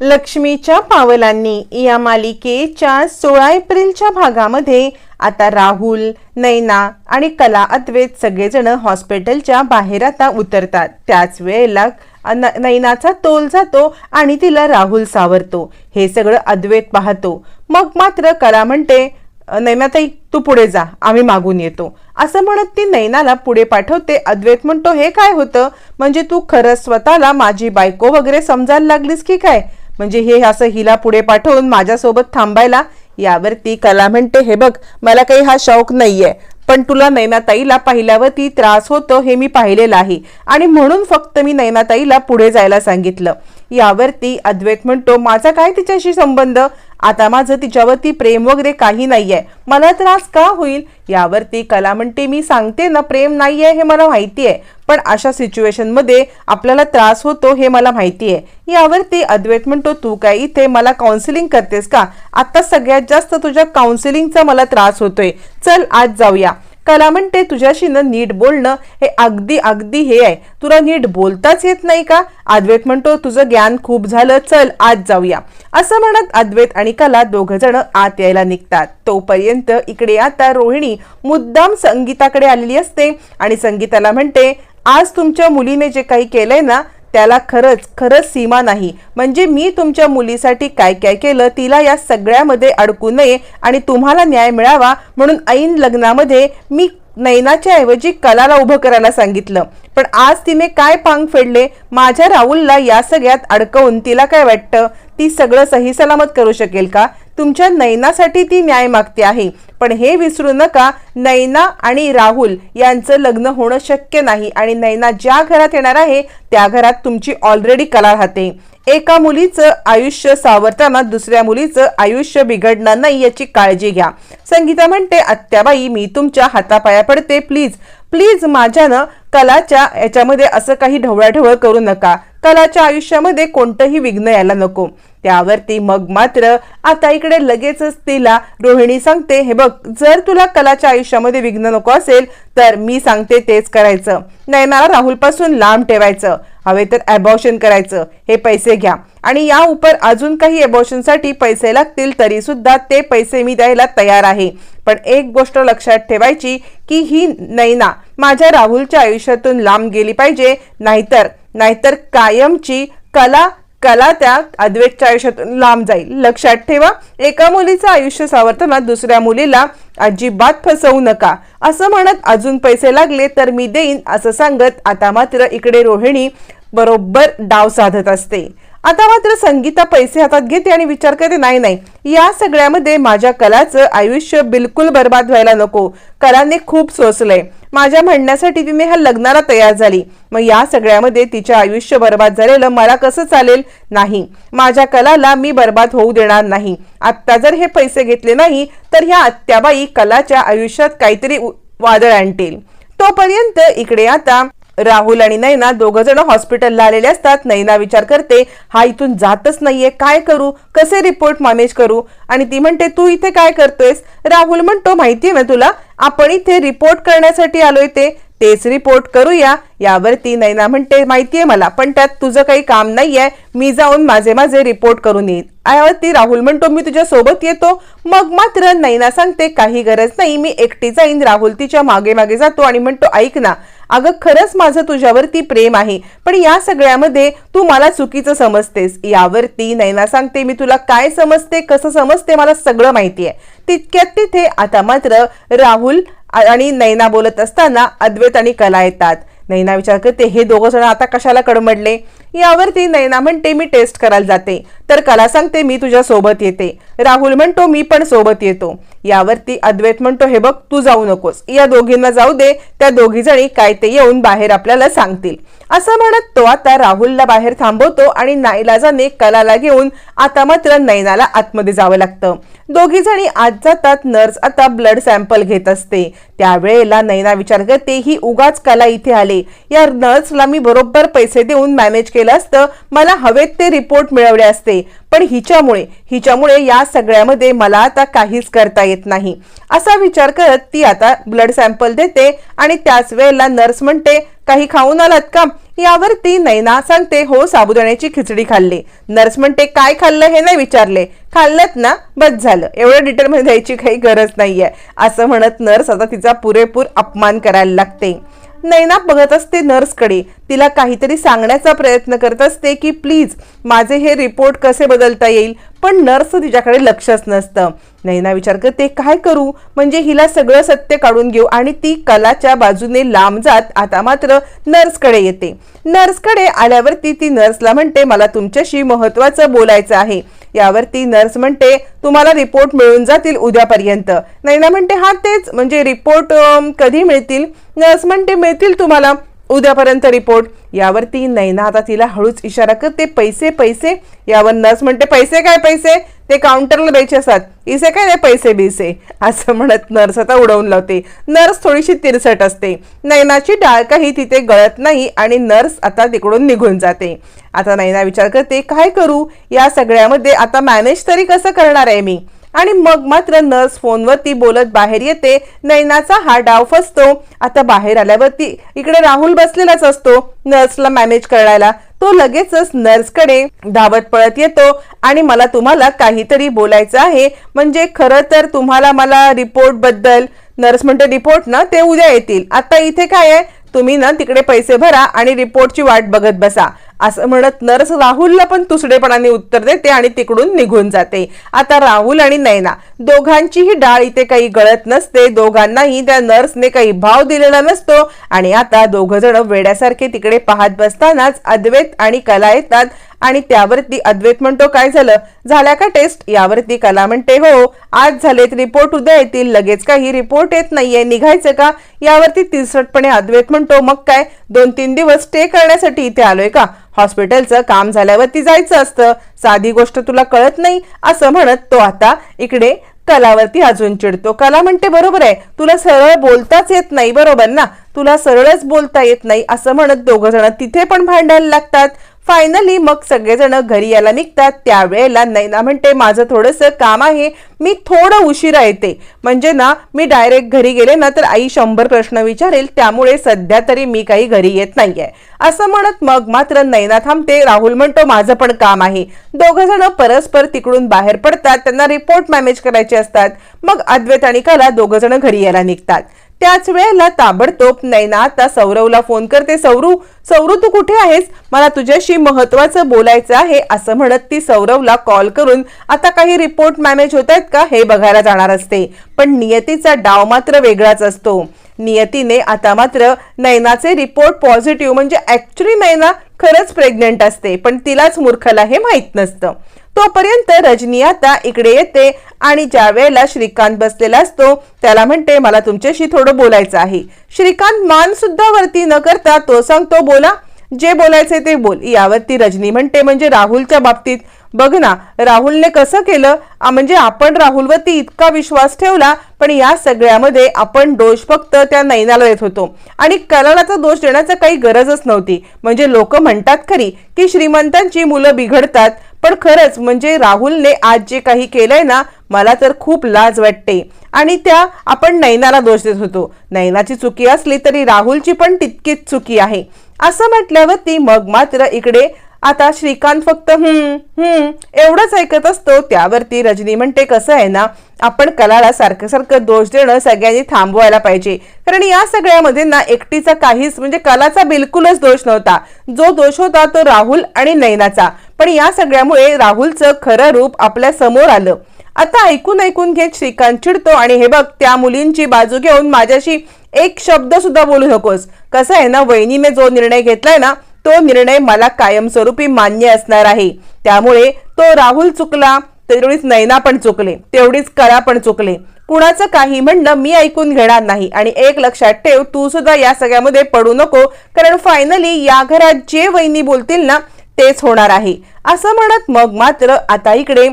लक्ष्मीच्या पावलांनी या मालिकेच्या सोळा एप्रिलच्या भागामध्ये आता राहुल नैना आणि कला अद्वैत सगळेजण हॉस्पिटलच्या बाहेर आता उतरतात. त्याच वेळेला न- नैनाचा तोल जातो आणि तिला राहुल सावरतो. हे सगळं अद्वैत पाहतो. मग मात्र कला म्हणते नैनाताई तू पुढे जा आम्ही मागून येतो. असं म्हणत ती नैनाला पुढे पाठवते. अद्वैत म्हणतो हे काय होतं? म्हणजे तू खरंच स्वतःला माझी बायको वगैरे समजायला लागलीस की काय? म्हणजे हे असं हिला पुढे पाठवून माझ्यासोबत थांबायला यावरती कला म्हणते हे बघ मला काही हा शौक नाहीये पण तुला नैनाताईला पाहिल्यावरती त्रास होतो हे मी पाहिलेलं आहे. आणि म्हणून फक्त मी नैनाताईला पुढे जायला सांगितलं. यावरती अद्वैत म्हणतो माझा काय तिच्याशी संबंध? आता माझं तिच्यावरती प्रेम वगैरे काही नाहीये. मला त्रास का होईल? यावरती कला म्हणते मी सांगते ना प्रेम नाहीये हे मला माहिती आहे पण अशा सिच्युएशनमध्ये आपल्याला त्रास होतो हे मला माहिती आहे. यावरती अद्वैत म्हणतो तू काय इथे मला काउन्सिलिंग करतेस का? आता सगळ्यात जास्त तुझ्या काउन्सिलिंगचा मला त्रास होतोय. चल आज जाऊया. कला म्हणते तुझ्याशी ना नीट बोलणं हे अगदी अगदी हे आहे. तुला नीट बोलताच येत नाही का? अद्वैत म्हणतो तुझं ज्ञान खूप झालं. चल आज जाऊया. असं म्हणत अद्वैत आणि कला दोघ जण आत यायला निघतात. तोपर्यंत इकडे आता रोहिणी मुद्दाम संगीताकडे आलेली असते आणि संगीताला म्हणते आज तुमच्या मुलीने जे काही केलंय ना त्याला खरंच खरंच सीमा नाही. म्हणजे मी तुमच्या मुलीसाठी काय काय केलं तिला या सगळ्यामध्ये अडकू नये आणि तुम्हाला न्याय मिळावा म्हणून ऐन लग्नामध्ये मी नैनाच्या ऐवजी कलाला उभं करायला सांगितलं. पण आज तिने काय पांग फेडले? माझ्या राहुलला या सगळ्यात अडकवून तिला काय वाटतं? ती सगळं सही सलामत करू शकेल का? तुमच्या नैनासाठी ती न्याय मागते आहे. पण हे विसरू नका नैना आणि राहुल यांचं लग्न होणं शक्य नाही आणि नैना ज्या घरात येणार आहे त्या घरात तुमची ऑलरेडी कला राहते. एका मुलीचं आयुष्य सावरताना दुसऱ्या मुलीचं आयुष्य बिघडणार नाही याची काळजी घ्या. संगीता म्हणते आत्याबाई मी तुमच्या हातापाया पडते. प्लीज प्लीज माझ्यानं कलाच्या याच्यामध्ये असं काही ढवळाढवळ करू नका. कलाच्या आयुष्यामध्ये कोणतंही विघ्न यायला नको. त्यावरती मग मात्र आता इकडे लगेचच तिला रोहिणी सांगते हे बघ जर तुला कलाच्या आयुष्यामध्ये विघ्न नको असेल तर मी सांगते तेच करायचं. नयनाला राहुलपासून लांब ठेवायचं. हवे तर अबॉर्शन करायचं. हे पैसे घ्या. आणि या उपर अजून काही अबॉर्शनसाठी पैसे लागतील तरी सुद्धा ते पैसे मी द्यायला तयार आहे. पण एक गोष्ट लक्षात ठेवायची की ही नैना माझ्या राहुलच्या आयुष्यातून लांब गेली पाहिजे. नाहीतर नाहीतर कायमची कला कला त्या अद्वैतच्या आयुष्यातून लांब जाईल. लक्षात ठेवा एका मुलीचं आयुष्य सावरताना दुसऱ्या मुलीला अजिबात फसवू नका. असं म्हणत अजून पैसे लागले तर मी देईन असं सांगत आता मात्र इकडे रोहिणी बरोबर डाव साधत असते. आता मात्र संगीता पैसे हातात घेते आणि विचार करते नाही नाही या सगळ्यामध्ये माझ्या कलाचं आयुष्य बिलकुल बर्बाद व्हायला नको. कलाने खूप सोसलंय. माझ्या म्हणण्यासाठी तिने ह्या लग्नाला तयार झाली. मग या सगळ्यामध्ये तिचे आयुष्य बर्बाद झालेलं मला कसं चालेल? नाही. माझ्या कलाला मी बर्बाद होऊ देणार नाही. आत्ता जर हे पैसे घेतले नाही तर ह्या आत्याबाई कलाच्या आयुष्यात काहीतरी उ- वादळ आणतील. तोपर्यंत इकडे आता राहुल आणि नैना दोघ जण हॉस्पिटलला आलेले असतात. नैना विचार करते हा इथून जातच नाहीये काय करू? कसे रिपोर्ट मॅनेज करू? आणि ती म्हणते तू इथे काय करतोयस? राहुल म्हणतो माहितीये ना तुला आपण इथे रिपोर्ट करण्यासाठी आलोय ते. तेच रिपोर्ट करूया. यावरती नैना म्हणते माहितीये मला पण त्यात तुझं काही काम नाहीये. मी जाऊन माझे माझे रिपोर्ट करून येईन. यावरती राहुल म्हणतो मी तुझ्या सोबत येतो. मग मात्र नैना सांगते काही गरज नाही मी एकटी जाईन राहुल तिच्यामागे मागे जातो आणि म्हणतो ऐक ना अगं खरंच माझं तुझ्यावरती प्रेम आहे पण या सगळ्यामध्ये तू मला चुकीचं समजतेस. यावरती नैना सांगते मी तुला काय समजते कसं समजते मला सगळं माहिती आहे तितक्यात तिथे आता मात्र राहुल आणि नैना बोलत असताना अद्वैत आणि कला येतात. नैना विचार करते हे दोघं जण आता कशाला कडमडले? यावरती नैना म्हणते मी टेस्ट करायला जाते. तर कला सांगते मी तुझ्या सोबत येते. राहुल म्हणतो मी पण सोबत येतो. यावरती अद्वैत म्हणतो हे बघ तू जाऊ नकोस. या दोघींना जाऊ दे. त्या दोघी जणी काय ते येऊन बाहेर आपल्याला सांगतील. असं म्हणत तो आता राहुलला बाहेर थांबवतो आणि नाईलाजाने कलाला घेऊन आता मात्र नैनाला आतमध्ये जावं लागतं. दोघी जणी आत जातात नर्स आता ब्लड सॅम्पल घेत असते. त्यावेळेला नैना विचार करते ही उगाच कला इथे आले. या नर्सला मी बरोबर पैसे देऊन मॅनेज केलं असतं मला हवेत ते रिपोर्ट मिळवले असते. पण हिच्यामुळे हिच्यामुळे या सगळ्यामध्ये मला आता काहीच करता येत नाही. असा विचार करत ती आता ब्लड सॅम्पल देते आणि त्याच वेळेला नर्स म्हणते काही खाऊन आलात का? यावर ती नैना सांगते हो साबुदाण्याची खिचडी खाल्ली. नर्स म्हणते काय खाल्लं हे नाही विचारले. खाल्लत ना बस झालं. एवढं डिटेलमध्ये द्यायची काही गरज नाहीये. असं म्हणत नर्स आता तिचा पुरेपूर अपमान करायला लागते. नैना बघत असते नर्सकडे. तिला काहीतरी सांगण्याचा प्रयत्न करत असते की प्लीज माझे हे रिपोर्ट कसे बदलता येईल? पण नर्स तिच्याकडे लक्षच नसतं. नैना विचार करते काय करू? म्हणजे हिला सगळं सत्य काढून घेऊ आणि ती कलाच्या बाजूने लांब जात आता मात्र नर्सकडे येते. नर्सकडे आल्यावरती ती नर्सला म्हणते मला तुमच्याशी महत्वाचं बोलायचं आहे. यावरती नर्स म्हणते तुम्हाला रिपोर्ट मिळून जातील उद्यापर्यंत. नैना म्हणते हा तेच. म्हणजे रिपोर्ट कधी मिळतील? नर्स म्हणते मिळतील तुम्हाला उद्यापर्यंत रिपोर्ट. यावरती नैना आता तिला हळूच इशारा करते पैसे पैसे. यावर नर्स म्हणते पैसे काय पैसे? ते काउंटरला द्यायचे असतात. इसे काय नाही पैसे बिसे. असं म्हणत नर्स आता उडवून लावते. नर्स थोडीशी तिरसट असते. नैनाची डाळ काही तिथे गळत नाही आणि नर्स आता तिकडून निघून जाते. आता नैना विचार करते काय करू? या सगळ्यामध्ये आता मॅनेज तरी कसं करणार आहे मी? आणि मग मात्र नर्स फोनवरती बोलत बाहेर येते. नैनाचा हा डाव फसतो. आता बाहेर आल्यावरती इकडे राहुल बसलेलाच असतो नर्सला मॅनेज करायला. तो लगेचच नर्सकडे धावत पळत येतो आणि मला तुम्हाला काहीतरी बोलायचं आहे. म्हणजे खरं तर तुम्हाला मला रिपोर्टबद्दल नर्स म्हणते रिपोर्ट ना ते उद्या येतील. आता इथे काय आहे? तुम्ही ना तिकडे पैसे भरा आणि रिपोर्टची वाट बघत बसा. असं म्हणत नर्स राहुलला पण तुसडेपणाने उत्तर देते आणि तिकडून निघून जाते. आता राहुल आणि नैना दोघांचीही डाळ इथे काही गळत नसते दोघांनाही त्या नर्सने काही भाव दिलेला नसतो आणि आता दोघ जण वेड्यासारखे तिकडे पाहत बसतानाच अद्वैत आणि कला येतात आणि त्यावरती अद्वैत म्हणतो काय झालं? झाल्या का टेस्ट? यावरती कला म्हणते हो आज झालेत रिपोर्ट उद्या येतील. लगेच काही रिपोर्ट येत नाहीये. निघायचं का? यावरती तिसरटपणे अद्वैत म्हणतो मग काय? दोन तीन दिवस स्टे करण्यासाठी इथे आलोय का? हॉस्पिटलचं काम झाल्यावरती जायचं असतं. साधी गोष्ट तुला कळत नाही असं म्हणत तो आता इकडे कलावरती अजून चिडतो. कला म्हणते बरोबर आहे तुला सरळ बोलताच येत नाही बरोबर ना? तुला सरळच बोलता येत नाही असं म्हणत दोघं जण तिथे पण भांडायला लागतात. फायनली मग सगळेजण घरी यायला निघतात. त्यावेळेला नैना म्हणते माझं थोडंसं काम आहे. मी थोडं उशिरा येते. म्हणजे ना मी डायरेक्ट घरी गेले ना तर आई शंभर प्रश्न विचारेल. त्यामुळे सध्या तरी मी काही घरी येत नाहीये. असं म्हणत मग मात्र नैना थांबते. राहुल म्हणतो माझं पण काम आहे. दोघं जण परस्पर तिकडून बाहेर पडतात. त्यांना रिपोर्ट मॅनेज करायचे असतात. मग अद्वैत आणि कला दोघं जण घरी यायला निघतात. त्याच वेळेला ताबडतोब नैना आता सौरवला फोन करते सौरू सौरू तू कुठे आहेस? मला तुझ्याशी महत्वाचं बोलायचं आहे असं म्हणत ती सौरवला कॉल करून आता काही रिपोर्ट मॅनेज होत आहेत का? हे बघायला जाणार असते. पण नियतीचा डाव मात्र वेगळाच असतो. नियतीने आता मात्र नैनाचे रिपोर्ट पॉझिटिव्ह म्हणजे ऍक्च्युली नैना खरंच प्रेग्नेंट असते पण तिलाच मूर्खला हे माहीत नसतं. तोपर्यंत रजनी आता इकडे येते आणि ज्या वेळेला श्रीकांत बसलेला असतो त्याला म्हणते मला तुमच्याशी थोडं बोलायचं आहे. श्रीकांत मान सुद्धा वरती न करता तो सांगतो बोला जे बोलायचे ते बोल. यावरती रजनी म्हणते म्हणजे राहुलच्या बाबतीत बघ ना राहुलने कसं केलं? म्हणजे आपण राहुलवरती इतका विश्वास ठेवला पण या सगळ्यामध्ये आपण दोष फक्त त्या नैनाला देत होतो. आणि कलाला दोष देण्याचं काही गरजच नव्हती. म्हणजे लोक म्हणतात खरी की श्रीमंतांची मुलं बिघडतात पण खरंच म्हणजे राहुलने आज जे काही केलंय ना मला तर खूप लाज वाटते. आणि त्या आपण नैनाला दोष देत होतो. नैनाची चुकी असली तरी राहुलची पण तितकीच चुकी आहे. असं म्हटल्यावरती मग मात्र इकडे आता श्रीकांत फक्त हम्म हम्म एवढंच ऐकत असतो. त्यावरती रजनी म्हणते कसं आहे ना आपण कलाला सारखं सारखं दोष देणं सगळ्यांनी थांबवायला पाहिजे. कारण या सगळ्यामध्ये ना एकटीचा काहीच म्हणजे कलाचा बिलकुलच दोष नव्हता. जो दोष होता तो राहुल आणि नैनाचा. पण या सगळ्यामुळे राहुलचं खरं रूप आपल्यासमोर आलं. आता ऐकून ऐकून घेत श्रीकांत चिडतो आणि हे बघ त्या मुलींची बाजू घेऊन माझ्याशी एक शब्द सुद्धा बोलू नकोस. कसं आहे ना वहिनीने जो निर्णय घेतलाय ना तो निर्णय मला कायमस्वरूपी मान्य असणार आहे. त्यामुळे तो राहुल चुकला तेवढीच नैना पण चुकले तेवढीच कळा पण चुकले. कुणाचं काही म्हणणं मी ऐकून घेणार नाही आणि एक लक्षात ठेव तू सुद्धा या सगळ्यामध्ये पडू नको. कारण फायनली या घरात जे वहिनी बोलतील ना तेच होणार आहे. असं म्हणत मग मात्र आता इकडे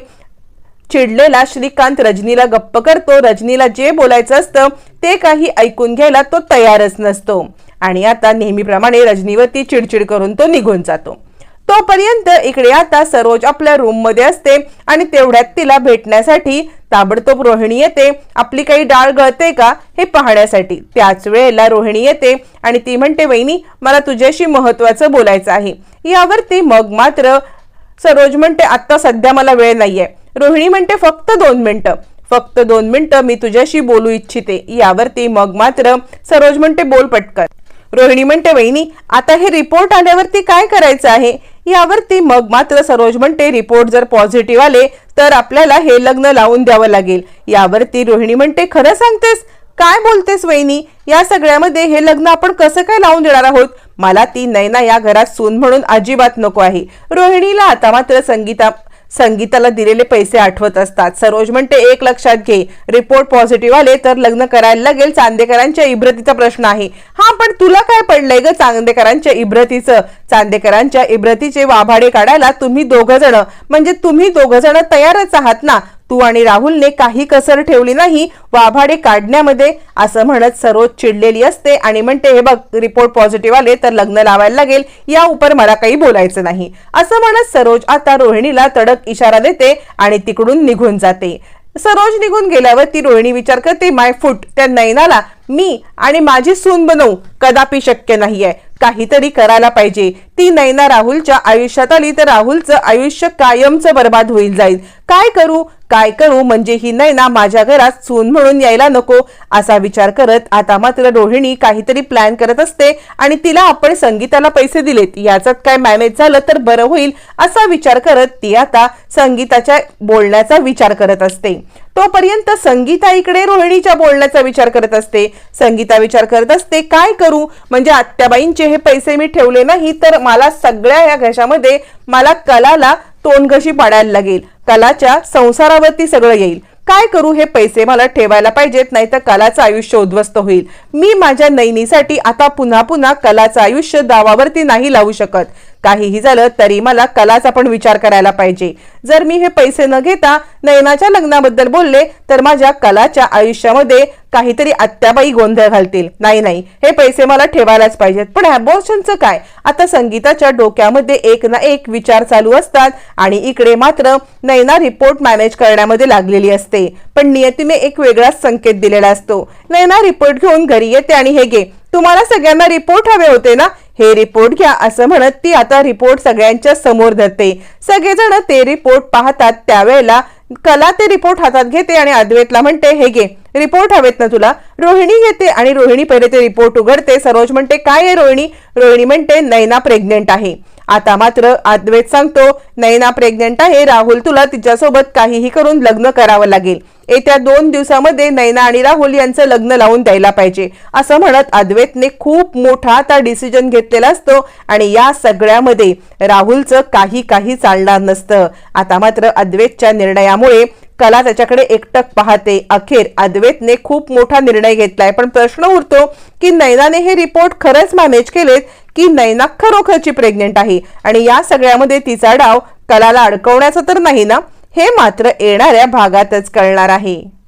चिडलेला श्रीकांत रजनीला गप्प करतो. रजनीला जे बोलायचं असतं ते काही ऐकून घ्यायला तो तयारच नसतो. आणि आता नेहमीप्रमाणे रजनीवरती चिडचिड करून तो निघून जातो. तोपर्यंत इकडे आता सरोज आपल्या रूममध्ये असते आणि तेवढ्यात तिला भेटण्यासाठी ताबडतोब रोहिणी येते. आपली काही डाळ गळते का हे पाहण्यासाठी. त्याच वेळेला रोहिणी येते आणि ती म्हणते वहिनी मला तुझ्याशी महत्वाचं बोलायचं आहे. यावरती मग मात्र सरोज म्हणते आत्ता सध्या मला वेळ नाहीये. रोहिणी म्हणते फक्त दोन मिनटं. फक्त दोन मिनटं मी तुझ्याशी बोलू इच्छिते. यावरती मग मात्र सरोज म्हणते बोल पटकन. रोहिणी म्हणते वहिनी आता हे रिपोर्ट आल्यावरती काय करायचं आहे? यावरती मग मात्र सरोज म्हणते रिपोर्ट जर पॉझिटिव्ह आले तर आपल्याला हे लग्न लावून द्यावं लागेल. यावरती रोहिणी म्हणते खरं सांगतेस? काय बोलतेस वहिनी? या सगळ्यामध्ये हे लग्न आपण कसं काय लावून देणार आहोत? मला ती नैना या घरात सून म्हणून अजिबात नको आहे. रोहिणीला आता मात्र संगीता संगीताला दिलेले पैसे आठवत असतात. सरोज म्हणते एक लक्षात घे रिपोर्ट पॉझिटिव्ह आले तर लग्न करायला लागेल चांदेकरांच्या इब्रतीचा प्रश्न आहे. हा पण तुला काय पडलंय ग चांदेकरांच्या इब्रतीचं? चांदेकरांच्या इब्रतीचे वाभाडे काढायला तुम्ही दोघ जण म्हणजे तुम्ही दोघ जण तयारच आहात ना? तू आणि राहुलने काही कसर ठेवली नाही वाभाडे काढण्यामध्ये असं म्हणत सरोज चिडलेली असते आणि म्हणते हे बघ रिपोर्ट पॉझिटिव्ह आले तर लग्न लावायला लागेल या उपर मला काही बोलायचं नाही. असं म्हणत सरोज आता रोहिणीला तडक इशारा देते आणि तिकडून निघून जाते. सरोज निघून गेल्यावर ती रोहिणी विचार करते माय फूट त्या नैनाला मी आणि माझी सून बनवू कदापि शक्य नाहीये. काहीतरी करायला पाहिजे. ती नैना राहुलच्या आयुष्यात आली तर राहुलचं आयुष्य कायमचं बर्बाद होईल जाईल. काय करू? काय करू म्हणजे ही नैना माझ्या घरात सून म्हणून यायला नको असा विचार करत आता मात्र रोहिणी काहीतरी प्लॅन करत असते आणि तिला आपण संगीताला पैसे दिलेत. याचात काय मॅनेज झालं तर बरं होईल असा विचार करत ती आता संगीताच्या बोलण्याचा विचार करत असते. तोपर्यंत संगीता इकडे रोहिणीच्या बोलण्याचा विचार करत असते. संगीता विचार करत असते काय करू? म्हणजे आत्याबाईंचे हे पैसे मी ठेवले नाही तर मला सगळ्या या घशामध्ये मला कलाला तोंडघशी पाडायला लागेल. कलाच्या संसारावरती सगळं येईल. काय करू हे पैसे मला ठेवायला पाहिजेत नाही तर कलाचं आयुष्य उद्ध्वस्त होईल. मी माझ्या नैनीसाठी आता पुन्हा पुन्हा कलाचं आयुष्य दावावरती नाही लावू शकत. काहीही झालं तरी मला कलाचा पण विचार करायला पाहिजे. जर मी हे पैसे न घेता नयनाच्या लग्नाबद्दल बोलले तर माझ्या कलाच्या आयुष्यामध्ये काहीतरी आत्याबाई गोंधळ घालतील. नाही नाही. हे पैसे मला ठेवायलाच पाहिजेत. पण अबॉर्शनचं काय? आता संगीताच्या डोक्यामध्ये एक ना एक विचार चालू असतात आणि इकडे मात्र नैना रिपोर्ट मॅनेज करण्यामध्ये लागलेली असते. पण नियतीने एक वेगळाच संकेत दिलेला असतो. नैना रिपोर्ट घेऊन घरी येते आणि हे घे. तुम्हाला सगळ्यांना रिपोर्ट हवे होते ना? हे रिपोर्ट घ्या असं म्हणत ती आता रिपोर्ट सगळ्यांच्या समोर धरते. सगळेजण ते रिपोर्ट पाहतात त्यावेळेला कला ते रिपोर्ट हातात घेते आणि अद्वैतला म्हणते हे घे रिपोर्ट हवेत ना तुला. रोहिणी घेते आणि रोहिणी पहिले ते रिपोर्ट उघडते. सरोज म्हणते काय आहे रोहिणी? रोहिणी म्हणते नैना प्रेग्नेंट आहे. आता मात्र अद्वैत सांगतो नैना प्रेग्नेंट आहे राहुल तुला तिच्यासोबत काहीही करून लग्न करावं लागेल. येत्या दोन दिवसामध्ये नैना आणि राहुल यांचं लग्न लावून द्यायला पाहिजे. असं म्हणत अद्वैतने खूप मोठा त्या डिसिजन घेतलेला असतो आणि या सगळ्यामध्ये राहुलचं काही काही चालणार नसतं. आता मात्र अद्वैतच्या निर्णयामुळे कला त्याच्याकडे एकटक पाहते. अखेर अद्वैतने खूप मोठा निर्णय घेतलाय. पण प्रश्न उरतो की नैनाने हे रिपोर्ट खरंच मॅनेज केलेत की नैना खरोखरची प्रेग्नेंट आहे. आणि या सगळ्यामध्ये तिचा डाव कलाला अडकवण्याचा तर नाही ना? हे मात्र येणाऱ्या भागातच कळणार आहे.